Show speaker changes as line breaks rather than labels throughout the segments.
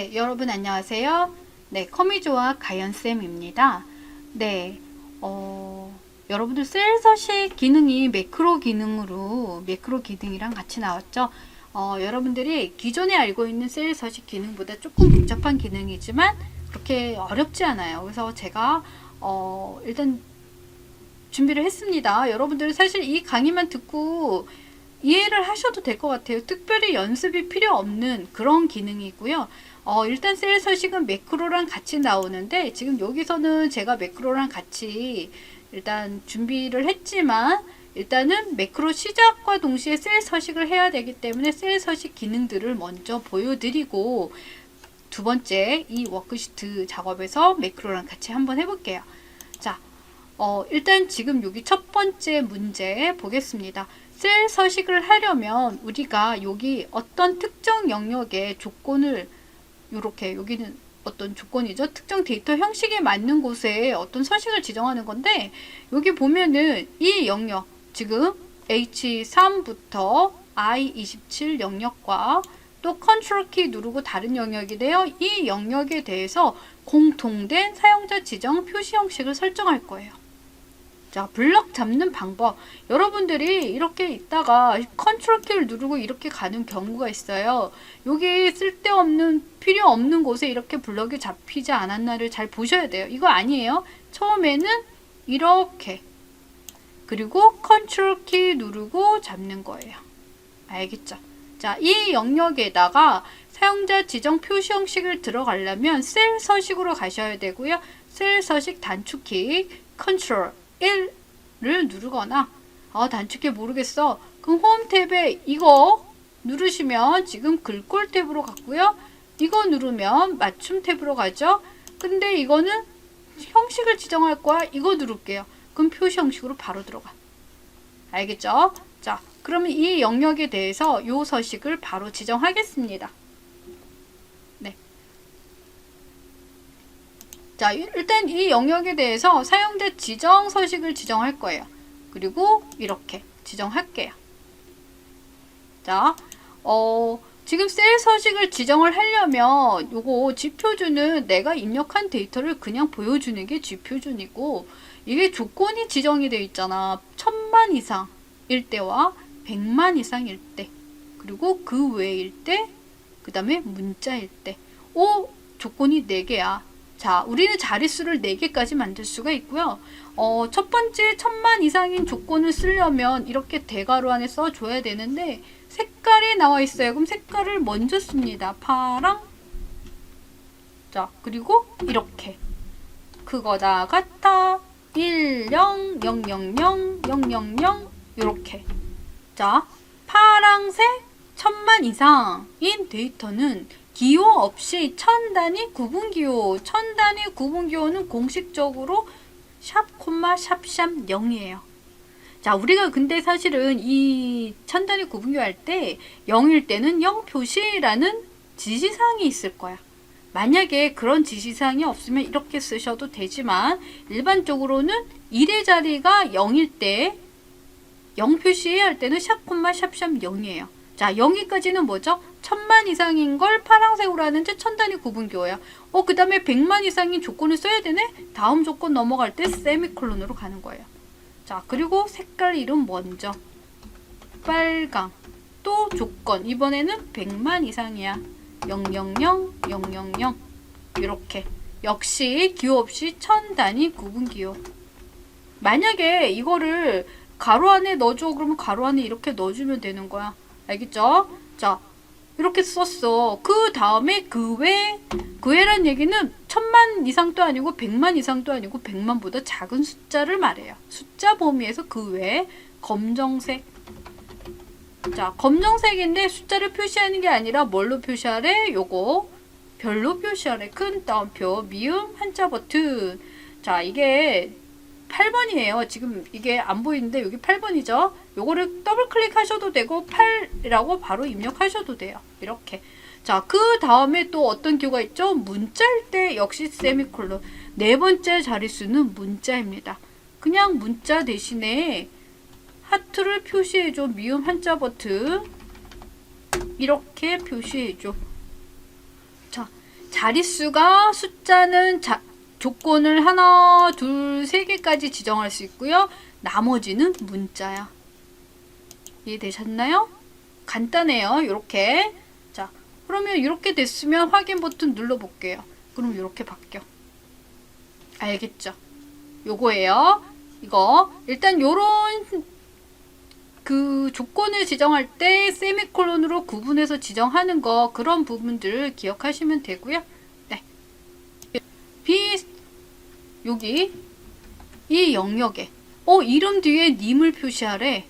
네, 여러분 안녕하세요. 네, 커미조아 가연쌤입니다. 네, 어, 여러분들 셀 서식 기능이 매크로 기능으로, 매크로 기능이랑 같이 나왔죠? 어, 여러분들이 기존에 알고 있는 셀 서식 기능보다 조금 복잡한 기능이지만 그렇게 어렵지 않아요. 그래서 제가, 어, 일단 준비를 했습니다. 여러분들 사실 이 강의만 듣고 이해를 하셔도 될 것 같아요. 특별히 연습이 필요 없는 그런 기능이고요. 어, 일단 셀 서식은 매크로랑 같이 나오는데 지금 여기서는 제가 매크로랑 같이 일단 준비를 했지만 일단은 매크로 시작과 동시에 셀 서식을 해야 되기 때문에 셀 서식 기능들을 먼저 보여드리고 두 번째 이 워크시트 작업에서 매크로랑 같이 한번 해볼게요. 자, 어, 일단 지금 여기 첫 번째 문제 보겠습니다. 셀 서식을 하려면 우리가 여기 어떤 특정 영역의 조건을 이렇게 여기는 어떤 조건이죠. 특정 데이터 형식에 맞는 곳에 어떤 서식을 지정하는 건데 여기 보면은 이 영역 지금 H3부터 I27 영역과 또 컨트롤 키 누르고 다른 영역인데요. 이 영역에 대해서 공통된 사용자 지정 표시 형식을 설정할 거예요. 자, 블럭 잡는 방법. 여러분들이 이렇게 있다가 컨트롤 키를 누르고 이렇게 가는 경우가 있어요. 여기 쓸데없는, 필요 없는 곳에 이렇게 블럭이 잡히지 않았나를 잘 보셔야 돼요. 이거 아니에요. 처음에는 이렇게. 그리고 컨트롤 키 누르고 잡는 거예요. 알겠죠? 자, 이 영역에다가 사용자 지정 표시 형식을 들어가려면 셀 서식으로 가셔야 되고요. 셀 서식 단축키 컨트롤 1를 누르거나 아 단축키 모르겠어. 그럼 홈 탭에 이거 누르시면 지금 글꼴 탭으로 갔고요. 이거 누르면 맞춤 탭으로 가죠. 근데 이거는 형식을 지정할 거야. 이거 누를게요. 그럼 표시 형식으로 바로 들어가. 알겠죠? 자, 그러면 이 영역에 대해서 요 서식을 바로 지정하겠습니다. 자, 일단 이 영역에 대해서 사용자 지정 서식을 지정할 거예요. 그리고 이렇게 지정할게요. 자, 어, 지금 셀 서식을 지정을 하려면 요거 G표준은 내가 입력한 데이터를 그냥 보여주는 게 G표준이고 이게 조건이 지정이 되어 있잖아. 천만 이상일 때와 백만 이상일 때 그리고 그 외일 때 그 다음에 문자일 때 오, 조건이 4개야. 자, 우리는 자릿수를 4개까지 만들 수가 있고요. 어, 첫 번째 천만 이상인 조건을 쓰려면 이렇게 대괄호 안에 써줘야 되는데 색깔이 나와 있어요. 그럼 색깔을 먼저 씁니다. 파랑 자, 그리고 이렇게 그거다 같아 1, 0, 0, 0, 0, 0, 0, 0 이렇게 자, 파랑색 천만 이상인 데이터는 기호 없이 천 단위 구분 기호, 천 단위 구분 기호는 공식적으로 샵 콤마 샵샵 0이에요. 자, 우리가 근데 사실은 이 천 단위 구분 기호 할 때 0일 때는 0 표시라는 지시사항이 있을 거야. 만약에 그런 지시사항이 없으면 이렇게 쓰셔도 되지만 일반적으로는 1의 자리가 0일 때 0 표시해야 할 때는 샵 콤마 샵샵 0이에요. 자, 여기까지는 뭐죠? 천만 이상인 걸 파란색으로 하는데 천 단위 구분교야. 어, 그 다음에 백만 이상인 조건을 써야 되네? 다음 조건 넘어갈 때 세미콜론으로 가는 거예요. 자, 그리고 색깔 이름 먼저. 빨강. 또 조건. 이번에는 백만 이상이야. 000, 000. 이렇게. 역시 기호 없이 천 단위 구분 기호. 만약에 이거를 가로 안에 넣어줘. 그러면 가로 안에 이렇게 넣어주면 되는 거야. 알겠죠? 자, 이렇게 썼어. 그 다음에 그 외, 그 외란 얘기는 천만 이상도 아니고 백만 이상도 아니고 백만보다 작은 숫자를 말해요. 숫자 범위에서 그 외, 검정색. 자, 검정색인데 숫자를 표시하는 게 아니라 뭘로 표시하래? 요거. 별로 표시하래. 큰 따옴표, 미음, 한자 버튼. 자, 이게 8번이에요. 지금 이게 안 보이는데 여기 8번이죠. 요거를 더블 클릭하셔도 되고 8이라고 바로 입력하셔도 돼요. 이렇게. 자, 그 다음에 또 어떤 기호가 있죠? 문자일 때 역시 세미콜론. 네 번째 자릿수는 문자입니다. 그냥 문자 대신에 하트를 표시해줘. 미음 한자 버튼. 이렇게 표시해줘. 자, 자릿수가 숫자는 자, 조건을 하나, 둘, 세 개까지 지정할 수 있고요. 나머지는 문자야. 이해되셨나요? 간단해요. 이렇게. 자, 그러면 이렇게 됐으면 확인 버튼 눌러볼게요. 그럼 이렇게 바뀌어. 알겠죠? 요거예요. 이거 일단 요런 그 조건을 지정할 때 세미콜론으로 구분해서 지정하는 거 그런 부분들 기억하시면 되고요. 네. B 여기 이 영역에 어 이름 뒤에 님을 표시하래.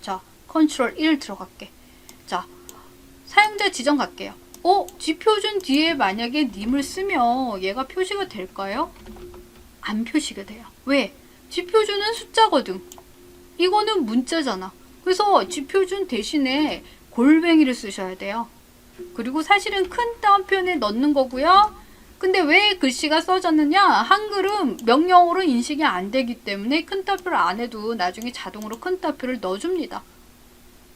자, 컨트롤 1 들어갈게. 자, 사용자 지정 갈게요. 어, 지표준 뒤에 만약에 님을 쓰면 얘가 표시가 될까요? 안 표시가 돼요. 왜? 지표준은 숫자거든. 이거는 문자잖아. 그래서 지표준 대신에 골뱅이를 쓰셔야 돼요. 그리고 사실은 큰 따옴표에 넣는 거고요. 근데 왜 글씨가 써졌느냐? 한글은 명령어로 인식이 안 되기 때문에 큰 따옴표를 안 해도 나중에 자동으로 큰 따옴표를 넣어줍니다.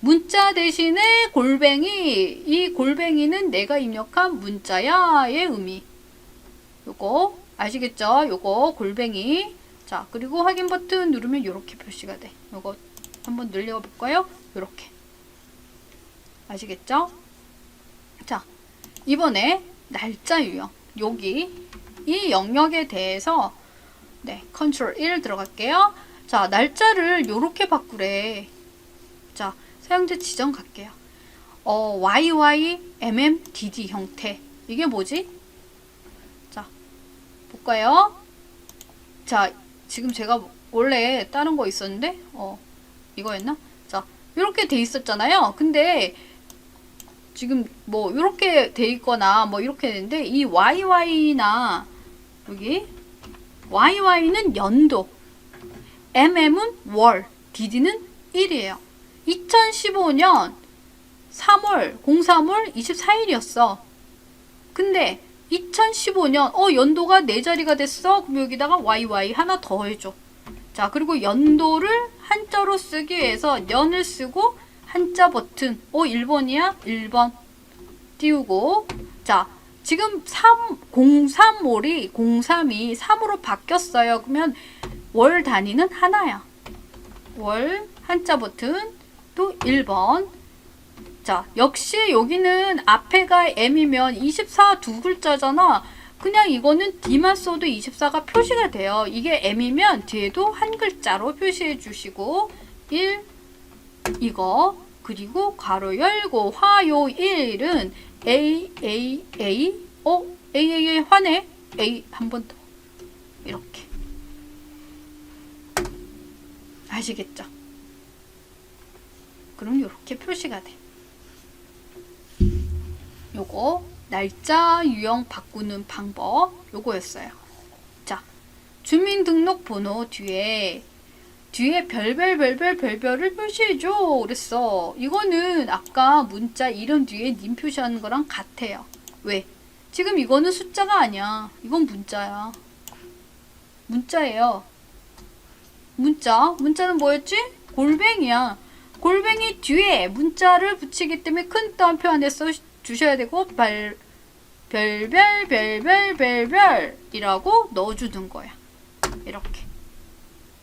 문자 대신에 골뱅이, 이 골뱅이는 내가 입력한 문자야의 의미. 요거 아시겠죠? 요거 골뱅이. 자, 그리고 확인 버튼 누르면 이렇게 표시가 돼. 요거 한번 늘려 볼까요? 요렇게. 아시겠죠? 자, 이번에 날짜 유형. 여기 이 영역에 대해서 네, 컨트롤 1 들어갈게요. 자, 날짜를 요렇게 바꾸래. 자, 사용자 지정 갈게요. 어, YY, MM, DD 형태. 이게 뭐지? 자, 볼까요? 자, 지금 제가 원래 다른 거 있었는데, 어, 이거였나? 자, 이렇게 돼 있었잖아요. 근데 지금 뭐 이렇게 돼 있거나 뭐 이렇게 되는데 이 YY나 여기 YY는 연도, MM은 월, DD는 1이에요. 2015년 3월 03월 24일이었어. 근데 2015년 어 연도가 네 자리가 됐어. 그럼 여기다가 YY 하나 더 해줘. 자 그리고 연도를 한자로 쓰기 위해서 년을 쓰고 한자 버튼 어 1번이야? 1번 띄우고 자 지금 3 035이 03이 3으로 바뀌었어요. 그러면 월 단위는 하나야. 월 한자 버튼 또 1번 자, 역시 여기는 앞에가 M이면 24 두 글자잖아. 그냥 이거는 D만 써도 24가 표시가 돼요. 이게 M이면 뒤에도 한 글자로 표시해 주시고 1 이거 그리고 가로 열고 화요일은 A A A 어 A A A 화네 A 한 번 더 이렇게 아시겠죠? 그럼 이렇게 표시가 돼. 요거 날짜 유형 바꾸는 방법 요거였어요. 자, 주민등록번호 뒤에 뒤에 별별별별 별별을 표시해줘 그랬어. 이거는 아까 문자 이름 뒤에 님 표시하는 거랑 같아요. 왜? 지금 이거는 숫자가 아니야. 이건 문자야. 문자예요. 문자. 문자는 뭐였지? 골뱅이야. 골뱅이 뒤에 문자를 붙이기 때문에 큰 따옴표 안에 써 주셔야 되고 별 별별 별별 별별이라고 넣어주는 거야. 이렇게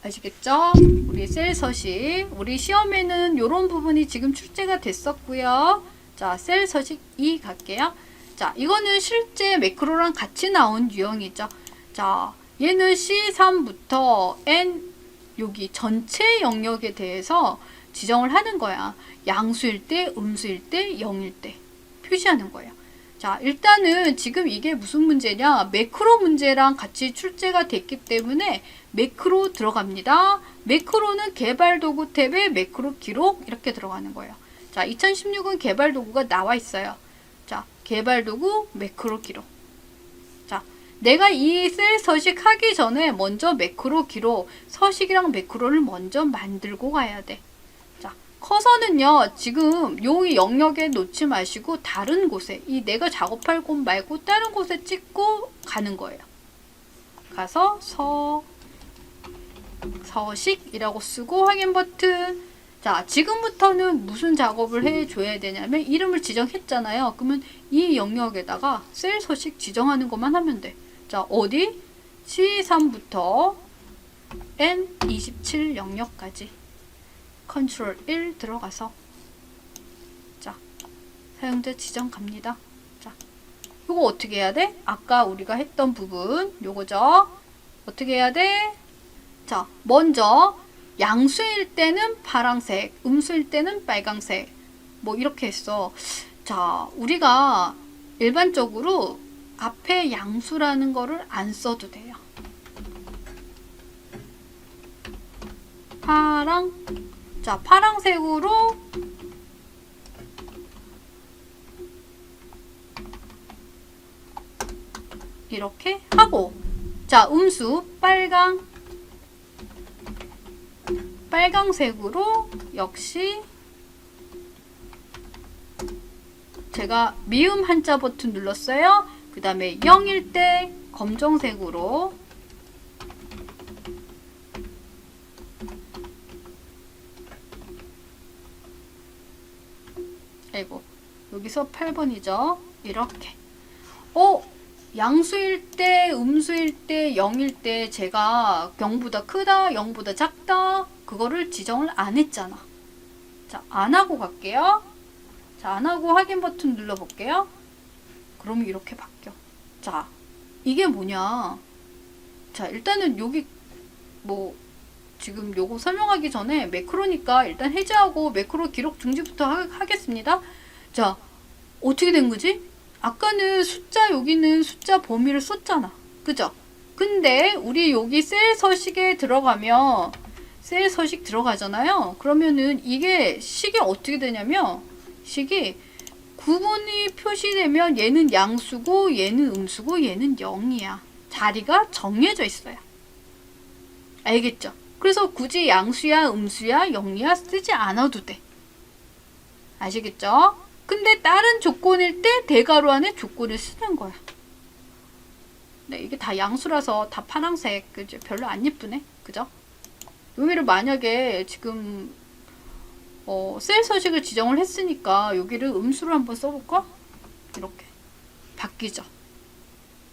아시겠죠? 우리 셀 서식 우리 시험에는 이런 부분이 지금 출제가 됐었고요. 자, 셀 서식 2 갈게요. 자, 이거는 실제 매크로랑 같이 나온 유형이죠. 자, 얘는 C3부터 N 여기 전체 영역에 대해서 지정을 하는 거야. 양수일 때, 음수일 때, 0일 때 표시하는 거예요. 자, 일단은 지금 이게 무슨 문제냐? 매크로 문제랑 같이 출제가 됐기 때문에 매크로 들어갑니다. 매크로는 개발 도구 탭에 매크로 기록 이렇게 들어가는 거예요. 자, 2016은 개발 도구가 나와 있어요. 자, 개발 도구 매크로 기록. 자, 내가 이 셀 서식 하기 전에 먼저 매크로 기록, 서식이랑 매크로를 먼저 만들고 가야 돼. 커서는요, 지금 요 영역에 놓지 마시고 다른 곳에, 이 내가 작업할 곳 말고 다른 곳에 찍고 가는 거예요. 가서 서, 서식이라고 쓰고 확인 버튼. 자, 지금부터는 무슨 작업을 해줘야 되냐면 이름을 지정했잖아요. 그러면 이 영역에다가 셀 서식 지정하는 것만 하면 돼. 자, 어디? C3부터 N27 영역까지 컨트롤 1 들어가서 자, 사용자 지정 갑니다. 자, 이거 어떻게 해야 돼? 아까 우리가 했던 부분 요거죠. 어떻게 해야 돼? 자, 먼저 양수일 때는 파랑색, 음수일 때는 빨강색. 뭐 이렇게 했어. 자, 우리가 일반적으로 앞에 양수라는 거를 안 써도 돼요. 파랑. 자, 파랑색으로 이렇게 하고 자, 음수 빨강 빨강색으로 역시 제가 미음 한자 버튼 눌렀어요. 그 다음에 0일 때 검정색으로 아이고 여기서 8번이죠. 이렇게 어? 양수일 때, 음수일 때, 0일 때 제가 0보다 크다, 0보다 작다 그거를 지정을 안 했잖아. 자, 안 하고 갈게요. 자, 안 하고 확인 버튼 눌러볼게요. 그럼 이렇게 바뀌어. 자, 이게 뭐냐. 자, 일단은 여기 뭐 지금 요거 설명하기 전에 매크로니까 일단 해제하고 매크로 기록 중지부터 하, 하겠습니다. 자, 어떻게 된 거지? 아까는 숫자 여기는 숫자 범위를 썼잖아. 그죠? 근데 우리 여기 셀 서식에 들어가면 셀 서식 들어가잖아요. 그러면은 이게 식이 어떻게 되냐면 식이 구분이 표시되면 얘는 양수고 얘는 음수고 얘는 0이야. 자리가 정해져 있어요. 알겠죠? 그래서 굳이 양수야, 음수야, 0이야 쓰지 않아도 돼. 아시겠죠? 근데 다른 조건일 때 대괄호 안에 조건을 쓰는 거야. 네, 이게 다 양수라서 다 파란색, 그죠? 별로 안 예쁘네. 그죠? 여기를 만약에 지금 어, 셀 서식을 지정을 했으니까 여기를 음수로 한번 써볼까? 이렇게 바뀌죠.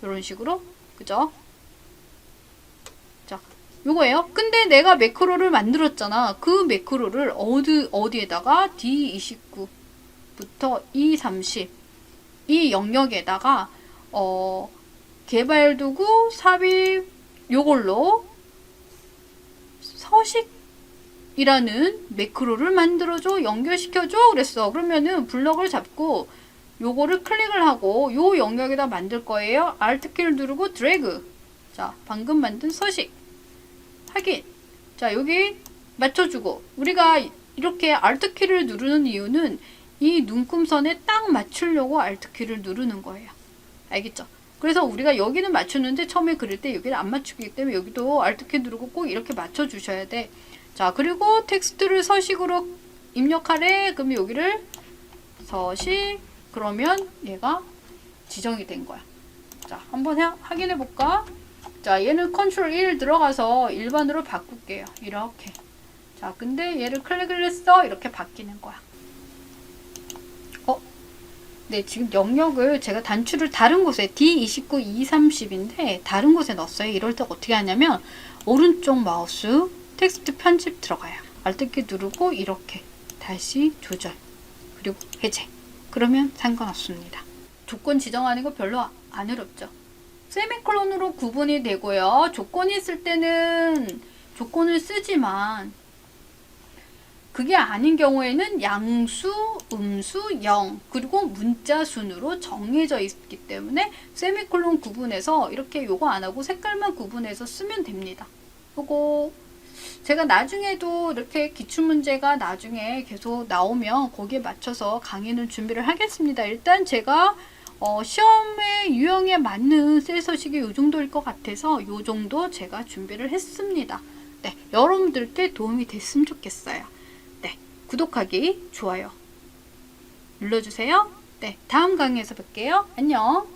이런 식으로 그죠? 자, 요거예요. 근데 내가 매크로를 만들었잖아. 그 매크로를 어디 어디에다가 D29부터 E30 이 영역에다가 어, 개발 도구 삽입 요걸로 서식이라는 매크로를 만들어줘 연결시켜줘 그랬어 그러면은 블럭을 잡고 요거를 클릭을 하고 요 영역에다 만들 거예요 Alt키를 누르고 드래그 자 방금 만든 서식 확인 자 여기 맞춰주고 우리가 이렇게 Alt키를 누르는 이유는 이 눈금선에 딱 맞추려고 Alt키를 누르는 거예요 알겠죠? 그래서 우리가 여기는 맞췄는데 처음에 그릴 때 여기를 안 맞추기 때문에 여기도 Alt키 누르고 꼭 이렇게 맞춰 주셔야 돼. 자, 그리고 텍스트를 서식으로 입력하래. 그러면 여기를 서식 그러면 얘가 지정이 된 거야. 자, 한번 해, 확인해 볼까? 자, 얘는 컨트롤 1 들어가서 일반으로 바꿀게요. 이렇게. 자, 근데 얘를 클릭을 했어. 이렇게 바뀌는 거야. 네, 지금 영역을 제가 단추를 다른 곳에 D29, E30인데 다른 곳에 넣었어요. 이럴 때 어떻게 하냐면 오른쪽 마우스 텍스트 편집 들어가요. Alt키 누르고 이렇게 다시 조절 그리고 해제 그러면 상관없습니다. 조건 지정하는 거 별로 안 어렵죠. 세미콜론으로 구분이 되고요. 조건이 있을 때는 조건을 쓰지만 그게 아닌 경우에는 양수, 음수, 영 그리고 문자 순으로 정해져 있기 때문에 세미콜론 구분해서 이렇게 요거 안 하고 색깔만 구분해서 쓰면 됩니다. 요거 제가 나중에도 이렇게 기출문제가 나중에 계속 나오면 거기에 맞춰서 강의는 준비를 하겠습니다. 일단 제가 어, 시험의 유형에 맞는 셀 서식이 요 정도일 것 같아서 요 정도 제가 준비를 했습니다. 네, 여러분들께 도움이 됐으면 좋겠어요. 구독하기, 좋아요 눌러주세요. 네, 다음 강의에서 뵐게요. 안녕.